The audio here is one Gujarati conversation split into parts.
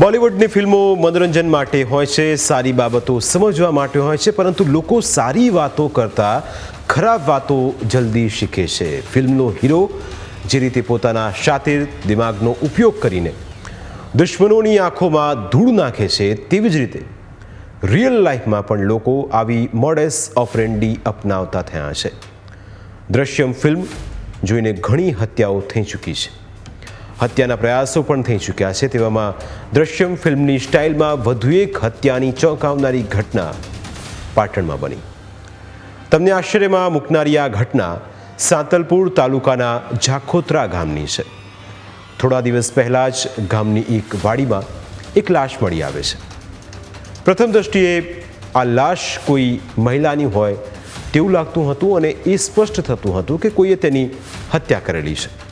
બોલિવૂડની ફિલ્મો મનોરંજન માટે હોય છે, સારી બાબતો સમજવા માટે હોય છે, પરંતુ લોકો સારી વાતો કરતાં ખરાબ વાતો જલ્દી શીખે છે. ફિલ્મનો હીરો જે રીતે પોતાના શાતિર દિમાગનો ઉપયોગ કરીને દુશ્મનોની આંખોમાં ધૂળ નાખે છે, તેવી જ રીતે રિયલ લાઈફમાં પણ લોકો આવી મોડેસ ઓપરેન્ડી અપનાવતા થયા છે. દ્રશ્યમ ફિલ્મ જોઈને ઘણી હત્યાઓ થઈ ચૂકી છે. હત્યાના પ્રયાસો પણ થઈ ચૂક્યા છે. તેવામાં દ્રશ્યમ ફિલ્મની સ્ટાઇલમાં વધુ એક હત્યાની ચોંકાવનારી ઘટના પાટણમાં બની. તમને આશ્ચર્યમાં મૂકનારી આ ઘટના સાંતલપુર તાલુકાના ઝાખોત્રા ગામની છે. થોડા દિવસ પહેલાં જ ગામની એક વાડીમાં એક લાશ મળી આવે છે. પ્રથમ દ્રષ્ટિએ આ લાશ કોઈ મહિલાની હોય તેવું લાગતું હતું અને એ સ્પષ્ટ થતું હતું કે કોઈએ તેની હત્યા કરેલી છે.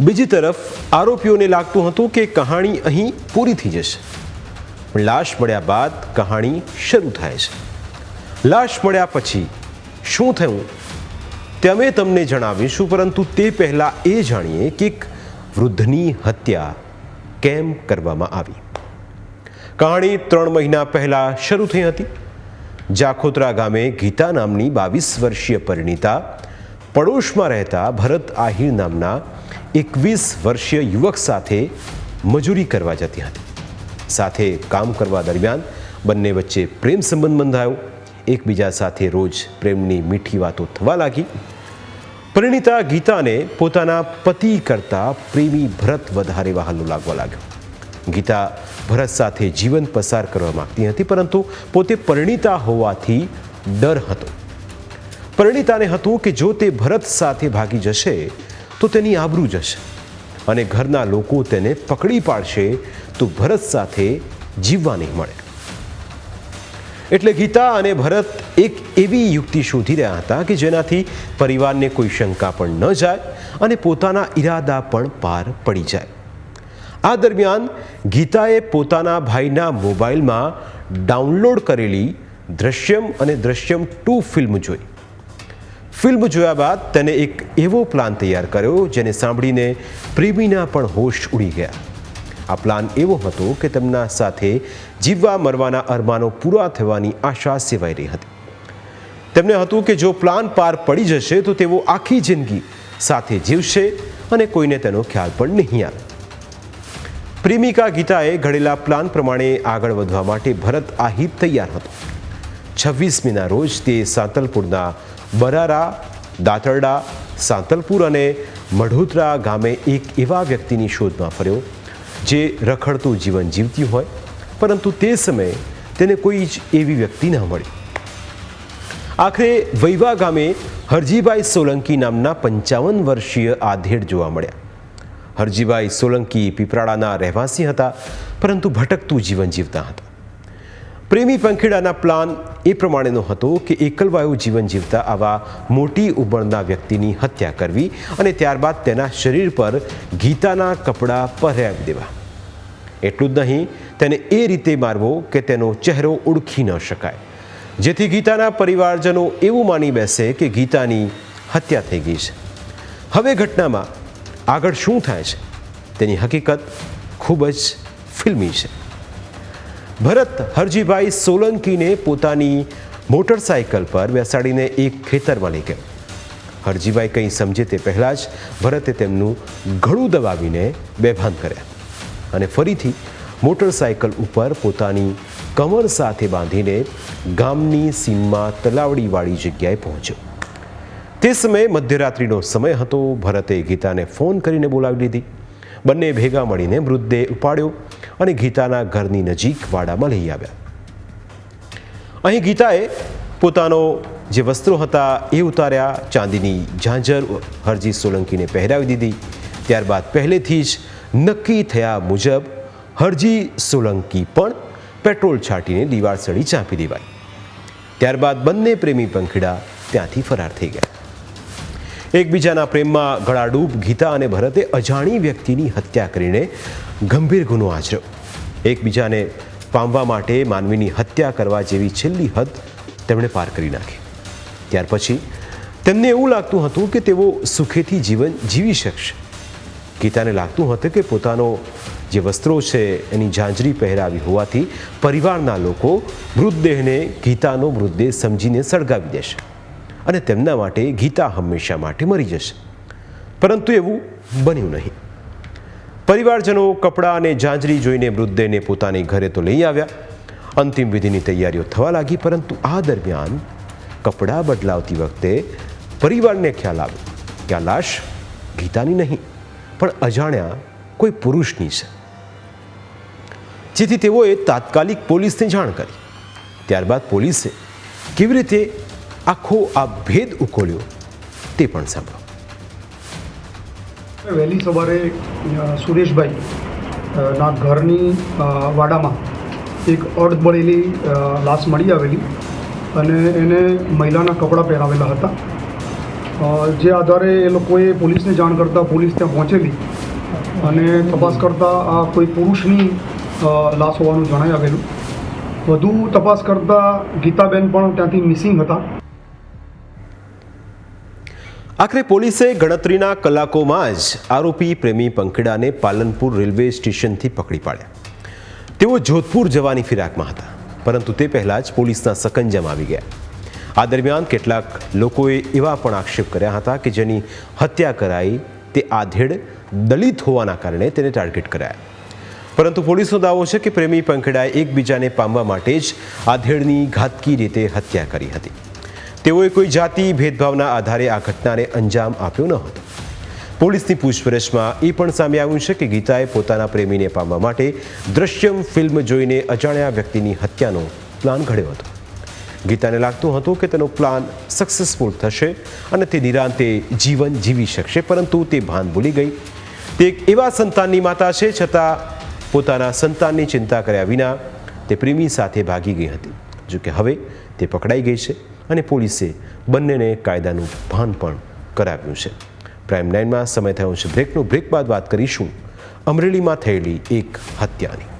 બીજી તરફ આરોપીઓને લાગતું હતું કે કહાણી અહીં પૂરી થઈ જશે. લાશ મળ્યા બાદ કહાણી શરૂ થાય છે. લાશ મળ્યા પછી શું થયું? તે અમે તમને જણાવીશું, પરંતુ તે પહેલાં એ જાણીએ કે વૃદ્ધની હત્યા કેમ કરવામાં આવી? કહાણી ત્રણ મહિના પહેલાં શરૂ થઈ હતી. જાખોત્રા ગામે ગીતા નામની બાવીસ વર્ષીય પરિણીતા પડોશમાં રહેતા ભરત આહિર નામના એકવીસ વર્ષીય યુવક સાથે મજૂરી કરવા જતી હતી. સાથે કામ કરવા દરમિયાન બંને વચ્ચે પ્રેમ સંબંધ બંધાયો. એકબીજા સાથે રોજ પ્રેમની મીઠી વાતો થવા લાગી. પરિણીતા ગીતાને પોતાના પતિ કરતાં પ્રેમી ભરત વધારે વહાલું લાગવા લાગ્યો. ગીતા ભરત સાથે જીવન પસાર કરવા માગતી હતી, પરંતુ પોતે પરિણીતા હોવાથી ડર હતો. પરિણીતાને હતું કે જો તે ભરત સાથે ભાગી જશે, તો તેની આબરૂ જશે અને ઘરના લોકો તેને પકડી પાડશે, તો ભરત સાથે જીવવા નહીં મળે. એટલે ગીતા અને ભરત એક એવી યુક્તિ શોધી રહ્યા હતા કે જેનાથી પરિવારને કોઈ શંકા પણ ન જાય અને પોતાના ઈરાદા પણ પાર પડી જાય. આ દરમિયાન ગીતાએ પોતાના ભાઈના મોબાઈલમાં ડાઉનલોડ કરેલી દ્રશ્યમ અને દ્રશ્યમ ટુ ફિલ્મ જોઈ. ફિલ્મ જોયા બાદ તેને એક એવો પ્લાન તૈયાર કર્યો જેને સાંભળીને પ્રેમીના પણ હોશ ઉડી ગયા. આ પ્લાન એવો હતો કે તેમના સાથે જીવવા મરવાના અરમાનો પૂરા થવાની આશા સેવાઈ રહી હતી. તેમને હતું કે જો પ્લાન પાર પડી જશે તો તેઓ આખી જિંદગી સાથે જીવશે અને કોઈને તેનો ખ્યાલ પણ નહીં આવે. પ્રેમિકા ગીતાએ ઘડેલા પ્લાન પ્રમાણે આગળ વધવા માટે ભરત આહિત તૈયાર હતો. છવ્વીસમીના રોજ તે સાંતલપુરના બરારા, દાતરડા, સાંતલપુર અને મઢોદરા ગામે એક એવા વ્યક્તિની શોધમાં ફર્યો, જે રખડતું જીવન જીવતી હોય, પરંતુ તે સમયે તેને કોઈ જ એવી વ્યક્તિ ન મળી. આખરે વૈવા ગામે હરજીભાઈ સોલંકી નામના પંચાવન વર્ષીય આધેડ જોવા મળ્યા. હરજીભાઈ સોલંકી પીપરાળાના રહેવાસી હતા, પરંતુ ભટકતું જીવન જીવતા હતા. પ્રેમી પંખીડાના પ્લાન એ પ્રમાણેનો હતો કે એકલવાયુ જીવન જીવતા આવા મોટી ઉંમરના વ્યક્તિની હત્યા કરવી અને ત્યારબાદ તેના શરીર પર ગીતાના કપડાં પહેરાવી દેવા. એટલું જ નહીં, તેને એ રીતે મારવો કે તેનો ચહેરો ઓળખી ન શકાય. જેથી ગીતાના પરિવારજનો એવું માની બેસે કે ગીતાની હત્યા થઈ ગઈ છે. હવે ઘટનામાં આગળ શું થાય છે? તેની હકીકત ખૂબ જ ફિલ્મી છે. ભરત હરજીભાઈ સોલંકીને પોતાની મોટરસાયકલ પર બેસાડીને એક ખેતરમાં લઈ ગયો. હરજીભાઈ કંઈ સમજે તે પહેલાં જ ભરતે તેમનું ગળું દબાવીને બેભાન કર્યા અને ફરીથી મોટરસાયકલ ઉપર પોતાની કમર સાથે બાંધીને ગામની સીમમાં તલાવડીવાળી જગ્યાએ પહોંચ્યો. તે સમયે મધ્યરાત્રિનો સમય હતો. ભરતે ગીતાને ફોન કરીને બોલાવી લીધી. બંને ભેગા મળીને મૃતદેહ ઉપાડ્યો. અને ગીતાના ઘરની નજીક વાડામાં લઈ આવ્યા. અહીં ગીતાએ પોતાનો જે વસ્ત્રો હતા એ ઉતાર્યા, ચાંદીની ઝાંઝર હરજી સોલંકીને પહેરાવી દીધી. ત્યારબાદ પહેલેથી જ નક્કી થયા મુજબ હરજી સોલંકી પણ પેટ્રોલ છાંટીને દિવાળ સળી ચાંપી દેવાઈ. ત્યારબાદ બંને પ્રેમી પંખીડા ત્યાંથી ફરાર થઈ ગયા. એકબીજાના પ્રેમમાં ગળાડૂબ ગીતા અને ભરતે અજાણી વ્યક્તિની હત્યા કરીને ગંભીર ગુનો આચર્યો. એકબીજાને પામવા માટે માનવીની હત્યા કરવા જેવી છેલ્લી હદ તેમણે પાર કરી નાખી. ત્યાર પછી તેમને એવું લાગતું હતું કે તેઓ સુખેથી જીવન જીવી શકશે. ગીતાને લાગતું હતું કે પોતાનો જે વસ્ત્રો છે એની ઝાંઝરી પહેરાવી હોવાથી પરિવારના લોકો મૃતદેહને ગીતાનો મૃતદેહ સમજીને સળગાવી દેશે અને તેમના માટે ગીતા હંમેશા માટે મરી જશે. પરંતુ એવું બન્યું નહીં. પરિવારજનો કપડાં અને ઝાંઝરી જોઈને મૃતદેહને પોતાની ઘરે તો લઈ આવ્યા. અંતિમ વિધિની તૈયારીઓ થવા લાગી, પરંતુ આ દરમિયાન કપડાં બદલાવતી વખતે પરિવારને ખ્યાલ આવ્યો કે આ લાશ ગીતાની નહીં, પણ અજાણ્યા કોઈ પુરુષની છે. જેથી તેઓએ તાત્કાલિક પોલીસને જાણ કરી. ત્યારબાદ પોલીસે કેવી રીતે આખો આ ભેદ ઉકોળ્યો તે પણ સાંભળો વહેલી સવારે સુરેશભાઈ ના ઘરની વાડામાં એક અર્ધ બળેલી લાશ મળી આવેલી અને એને મહિલાના કપડાં પહેરાવેલા હતા. જે આધારે એ લોકોએ પોલીસને જાણ કરતાં પોલીસ ત્યાં પહોંચેલી અને તપાસ કરતાં આ કોઈ પુરુષની લાશ હોવાનું જણાઈ આવેલું. વધુ તપાસ કરતાં ગીતાબેન પણ ત્યાંથી મિસિંગ હતા. આખરે પોલીસે ગણતરીના કલાકોમાં જ આરોપી પ્રેમી પંખીડાને પાલનપુર રેલવે સ્ટેશનથી પકડી પાડ્યા. તેઓ જોધપુર જવાની ફિરાકમાં હતા, પરંતુ તે પહેલાં જ પોલીસના સકંજામાં આવી ગયા. આ દરમિયાન કેટલાક લોકોએ એવા પણ આક્ષેપ કર્યા હતા કે જેની હત્યા કરાઈ તે આધેડ દલિત હોવાના કારણે તેને ટાર્ગેટ કરાયા. પરંતુ પોલીસનો દાવો છે કે પ્રેમી પંખેડાએ એકબીજાને પામવા માટે જ આધેડની ઘાતકી રીતે હત્યા કરી હતી. તેઓએ કોઈ જાતિ ભેદભાવના આધારે આ ઘટનાને અંજામ આપ્યો ન હતો. પોલીસની પૂછપરછમાં એ પણ સામે આવ્યું છે કે ગીતાએ પોતાના પ્રેમીને પામવા માટે દ્રશ્યમ ફિલ્મ જોઈને અજાણ્યા વ્યક્તિની હત્યાનો પ્લાન ઘડ્યો હતો. ગીતાને લાગતું હતું કે તેનો પ્લાન સક્સેસફુલ થશે અને તે નિરાંતે જીવન જીવી શકશે, પરંતુ તે ભાન ભૂલી ગઈ. તે એક એવા સંતાનની માતા છે, છતાં પોતાના સંતાનની ચિંતા કર્યા વિના તે પ્રેમી સાથે ભાગી ગઈ હતી. જો કે હવે તે પકડાઈ ગઈ છે. અને પોલીસે બંનેને કાયદાનું ભાન પણ કરાવ્યું છે. પ્રાઇમ નાઇનમાં સમય થયો છે. બ્રેકનો બ્રેક બાદ વાત કરીશું. અમરેલીમાં થયેલી એક હત્યાની.